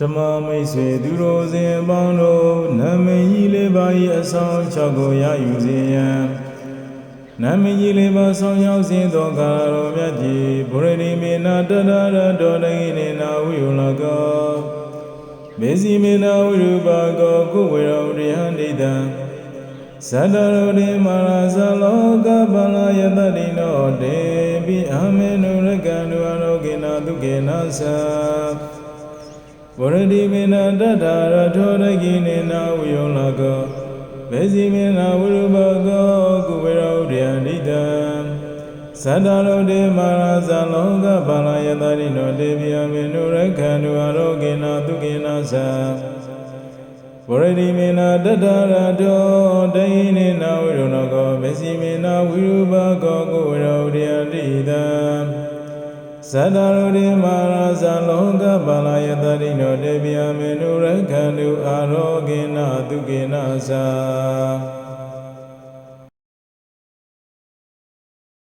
ဓမ္မမိတ်ဆွေသူတို့စဉ်အပေါင်းတို့နာမည်ကြီးလေးပါး၏အဆောင်၆ကိုရယူစေရန်နာမည်ကြီးလေးပါးဆောင်ရောက်စဉ်သောကာလတော်မြတ်ကြီးဘုရဏိမေနာတတရတော်တိနေနာဝိယလကောမေဇိမေနာဝိရူပါကောကုဝေရောရိဟန္တိတံသတ္တရောတိမာရဇလောကပလယတတိနောတေပိအမေနုရကံဒုအရောကိနာဒုကေနသ ဗရတိမေနတတ္ထာရထောရကိနေနာဝိယောလကောဘေစီမေနဝရုဘကောကုဝေရောဒယန္တိတံသတ္တရောတေမာရဇလောကပါလယတရိနောတေပြယမေနုရခန္တုအရောကိနာတုကိနာသဗရတိမေနတတ္ထာရထောတယိနေနာဝိရောလကောဘေစီမေနဝိရုဘကောကုဝေရောဒယန္တိ တံသတ္တရုတိမာရဇလောကပါလယတရိနောတေပြယမေနုရခန္တုအာရောဂေနသုကေနသာ